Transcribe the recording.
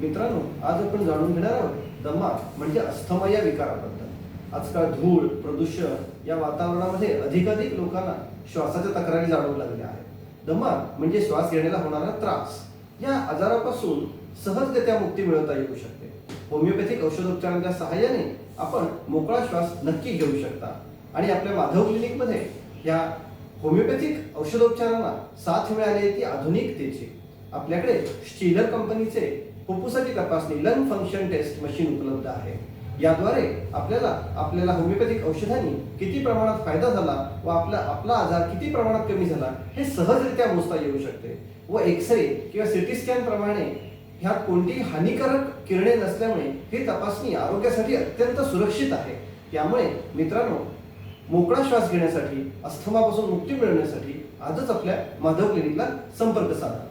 मित्रांनो आज आपण जाणून घेणार आहोत दमा म्हणजे अस्थमा या विकाराबद्दल. आजकाल धूळ प्रदूषण या वातावरणामध्ये अधिकाधिक लोकांना श्वासाच्या तक्रारी जाणवू लागल्या आहेत. दमा म्हणजे श्वास घेण्याला होणारा त्रास. या आजारापासून सहजगत्या मुक्ती मिळवता येऊ शकते. होमिओपॅथिक औषधोपचारांच्या सहाय्याने आपण मोकळा श्वास नक्की घेऊ शकता. आणि आपल्या माधव क्लिनिकमध्ये या होमिओपॅथिक औषधोपचारांना साथ मिळाली ती आधुनिकतेची. आपल्याकडे स्टीलर कंपनीचे फुफ्फुसाची तपासणी लंग फंक्शन टेस्ट मशीन उपलब्ध आहे. याद्वारे आपल्याला आपल्याला होमिओपॅथिक औषधांनी किती प्रमाणात फायदा झाला व आपला आपला आजार किती प्रमाणात कमी झाला हे सहजरित्या मोजता येऊ शकते. व एक्सरे किंवा सिटी स्कॅन प्रमाणे ह्या कोणतीही हानिकारक किरणे नसल्यामुळे ही तपासणी आरोग्यासाठी अत्यंत सुरक्षित आहे. त्यामुळे मित्रांनो मोकळा श्वास घेण्यासाठी अस्थमापासून मुक्ती मिळवण्यासाठी आजच आपल्या माधव क्लिनिकला संपर्क साधा.